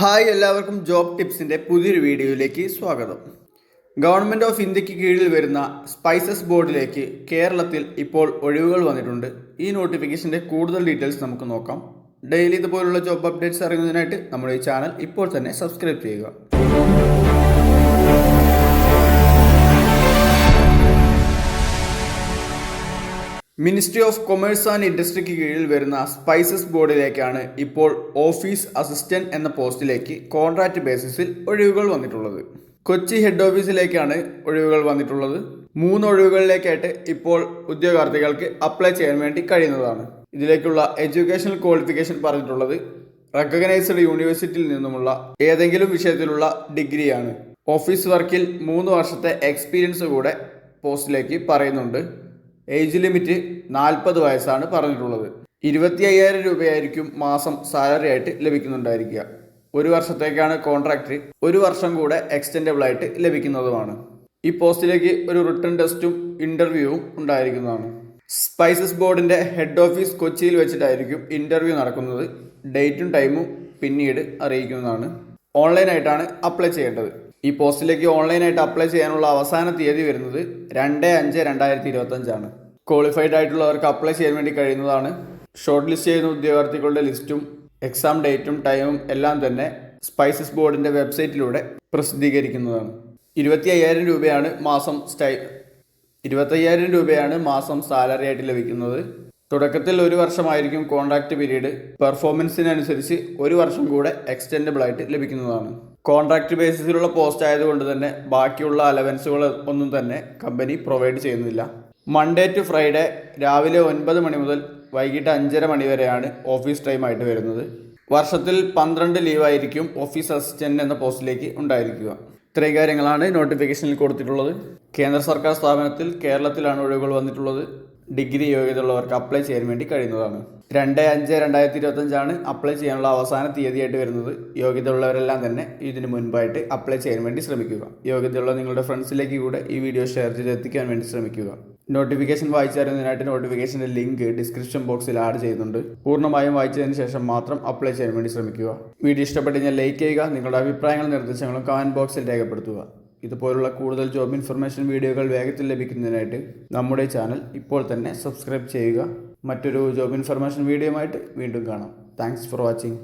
Hi എല്ലാവർക്കും job ടിപ്സിന്റെ പുതിയൊരു വീഡിയോയിലേക്ക് സ്വാഗതം. ഗവൺമെന്റ് ഓഫ് ഇന്ത്യയ്ക്ക് കീഴിൽ വരുന്ന സ്പൈസസ് ബോർഡിലേക്ക് കേരളത്തിൽ ഇപ്പോൾ ഒഴിവുകൾ വന്നിട്ടുണ്ട്. ഈ നോട്ടിഫിക്കേഷന്റെ കൂടുതൽ ഡീറ്റെയിൽസ് നമുക്ക് നോക്കാം. ഡെയിലി ഇതുപോലുള്ള ജോബ് അപ്ഡേറ്റ്സ് അറിയുന്നതിനായിട്ട് നമ്മുടെ ഈ ചാനൽ ഇപ്പോൾ തന്നെ സബ്സ്ക്രൈബ് ചെയ്യുക. മിനിസ്ട്രി ഓഫ് കൊമേഴ്സ് ആൻഡ് ഇൻഡസ്ട്രിക്ക് കീഴിൽ വരുന്ന സ്പൈസസ് ബോർഡിലേക്കാണ് ഇപ്പോൾ ഓഫീസ് അസിസ്റ്റന്റ് എന്ന പോസ്റ്റിലേക്ക് കോൺട്രാക്ട് ബേസിസിൽ ഒഴിവുകൾ വന്നിട്ടുള്ളത്. കൊച്ചി ഹെഡ് ഓഫീസിലേക്കാണ് ഒഴിവുകൾ വന്നിട്ടുള്ളത്. മൂന്ന് ഒഴിവുകളിലേക്കായിട്ട് ഇപ്പോൾ ഉദ്യോഗാർത്ഥികൾക്ക് അപ്ലൈ ചെയ്യാൻ വേണ്ടി കഴിയുന്നതാണ്. ഇതിലേക്കുള്ള എഡ്യൂക്കേഷണൽ ക്വാളിഫിക്കേഷൻ പറഞ്ഞിട്ടുള്ളത് റെക്കഗ്നൈസ്ഡ് യൂണിവേഴ്സിറ്റിയിൽ നിന്നുമുള്ള ഏതെങ്കിലും വിഷയത്തിലുള്ള ഡിഗ്രിയാണ്. ഓഫീസ് വർക്കിൽ മൂന്ന് വർഷത്തെ എക്സ്പീരിയൻസ് കൂടെ പോസ്റ്റിലേക്ക് പറയുന്നുണ്ട്. ഏജ് ലിമിറ്റ് നാൽപ്പത് വയസ്സാണ് പറഞ്ഞിട്ടുള്ളത്. ഇരുപത്തി അയ്യായിരം രൂപയായിരിക്കും മാസം സാലറി ആയിട്ട് ലഭിക്കുന്നുണ്ടായിരിക്കുക. ഒരു വർഷത്തേക്കാണ് കോൺട്രാക്ട് ഒരു വർഷം കൂടെ എക്സ്റ്റെൻഡബിൾ ആയിട്ട് ലഭിക്കുന്നതുമാണ്. ഈ പോസ്റ്റിലേക്ക് ഒരു റിട്ടേൺ ടെസ്റ്റും ഇന്റർവ്യൂവും ഉണ്ടായിരിക്കുന്നതാണ്. സ്പൈസസ് ബോർഡിന്റെ ഹെഡ് ഓഫീസ് കൊച്ചിയിൽ വെച്ചിട്ടായിരിക്കും ഇന്റർവ്യൂ നടക്കുന്നത്. ഡേറ്റും ടൈമും പിന്നീട് അറിയിക്കുന്നതാണ്. ഓൺലൈനായിട്ടാണ് അപ്ലൈ ചെയ്യേണ്ടത്. ഈ പോസ്റ്റിലേക്ക് ഓൺലൈനായിട്ട് അപ്ലൈ ചെയ്യാനുള്ള അവസാന തീയതി വരുന്നത് രണ്ട് അഞ്ച് രണ്ടായിരത്തി ഇരുപത്തഞ്ചാണ്. ക്വാളിഫൈഡ് ആയിട്ടുള്ളവർക്ക് അപ്ലൈ ചെയ്യാൻ വേണ്ടി കഴിയുന്നതാണ്. ഷോർട്ട് ലിസ്റ്റ് ചെയ്യുന്ന ഉദ്യോഗാർത്ഥികളുടെ ലിസ്റ്റും എക്സാം ഡേറ്റും ടൈമും എല്ലാം തന്നെ സ്പൈസസ് ബോർഡിന്റെ വെബ്സൈറ്റിലൂടെ പ്രസിദ്ധീകരിക്കുന്നതാണ്. ഇരുപത്തി അയ്യായിരം രൂപയാണ് മാസം സ്റ്റൈ ഇരുപത്തയ്യായിരം രൂപയാണ് മാസം സാലറി ആയിട്ട് ലഭിക്കുന്നത്. തുടക്കത്തിൽ ഒരു വർഷമായിരിക്കും കോൺട്രാക്ട് പീരീഡ് പെർഫോമൻസിനനുസരിച്ച് ഒരു വർഷം കൂടെ എക്സ്റ്റെൻഡബിൾ ആയിട്ട് ലഭിക്കുന്നതാണ്. കോൺട്രാക്ട് ബേസിസിലുള്ള പോസ്റ്റ് ആയതുകൊണ്ട് തന്നെ ബാക്കിയുള്ള അലവൻസുകൾ ഒന്നും തന്നെ കമ്പനി പ്രൊവൈഡ് ചെയ്യുന്നില്ല. മൺഡേ ടു ഫ്രൈഡേ രാവിലെ ഒൻപത് മണി മുതൽ വൈകിട്ട് അഞ്ചര മണി വരെയാണ് ഓഫീസ് ടൈം ആയിട്ട് വരുന്നത്. വർഷത്തിൽ പന്ത്രണ്ട് ലീവായിരിക്കും ഓഫീസ് അസിസ്റ്റന്റ് എന്ന പോസ്റ്റിലേക്ക് ഉണ്ടായിരിക്കുക. ഇത്രയും കാര്യങ്ങളാണ് നോട്ടിഫിക്കേഷനിൽ കൊടുത്തിട്ടുള്ളത്. കേന്ദ്ര സർക്കാർ സ്ഥാപനത്തിൽ കേരളത്തിലാണ് ഒഴിവുകൾ വന്നിട്ടുള്ളത്. ഡിഗ്രി യോഗ്യതയുള്ളവർക്ക് അപ്ലൈ ചെയ്യാൻ വേണ്ടി കഴിയുന്നതാണ്. രണ്ട് അഞ്ച് രണ്ടായിരത്തി ഇരുപത്തഞ്ചാണ് അപ്ലൈ ചെയ്യാനുള്ള അവസാന തീയതിയായിട്ട് വരുന്നത്. യോഗ്യതയുള്ളവരെല്ലാം തന്നെ ഇതിന് മുൻപായിട്ട് അപ്ലൈ ചെയ്യാൻ വേണ്ടി ശ്രമിക്കുക. യോഗ്യതയുള്ള നിങ്ങളുടെ ഫ്രണ്ട്സിലേക്ക് കൂടെ ഈ വീഡിയോ ഷെയർ ചെയ്ത് എത്തിക്കാൻ വേണ്ടി ശ്രമിക്കുക. നോട്ടിഫിക്കേഷൻ വായിച്ചറിയുന്നതിനായിട്ട് നോട്ടിഫിക്കേഷന്റെ ലിങ്ക് ഡിസ്ക്രിപ്ഷൻ ബോക്സിൽ ആഡ് ചെയ്യുന്നുണ്ട്. പൂർണമായും വായിച്ചതിന് ശേഷം മാത്രം അപ്ലൈ ചെയ്യാൻ വേണ്ടി ശ്രമിക്കുക. വീഡിയോ ഇഷ്ടപ്പെട്ട് ലൈക്ക് ചെയ്യുക. നിങ്ങളുടെ അഭിപ്രായങ്ങളും നിർദ്ദേശങ്ങളും കമന്റ് ബോക്സിൽ രേഖപ്പെടുത്തുക. ഇതുപോലുള്ള കൂടുതൽ ജോബ് ഇൻഫർമേഷൻ വീഡിയോകൾ വേഗത്തിൽ ലഭിക്കുന്നതിനായിട്ട് നമ്മുടെ ചാനൽ ഇപ്പോൾ തന്നെ സബ്സ്ക്രൈബ് ചെയ്യുക. മറ്റൊരു ജോബ് ഇൻഫർമേഷൻ വീഡിയോയുമായിട്ട് വീണ്ടും കാണാം. Thanks for watching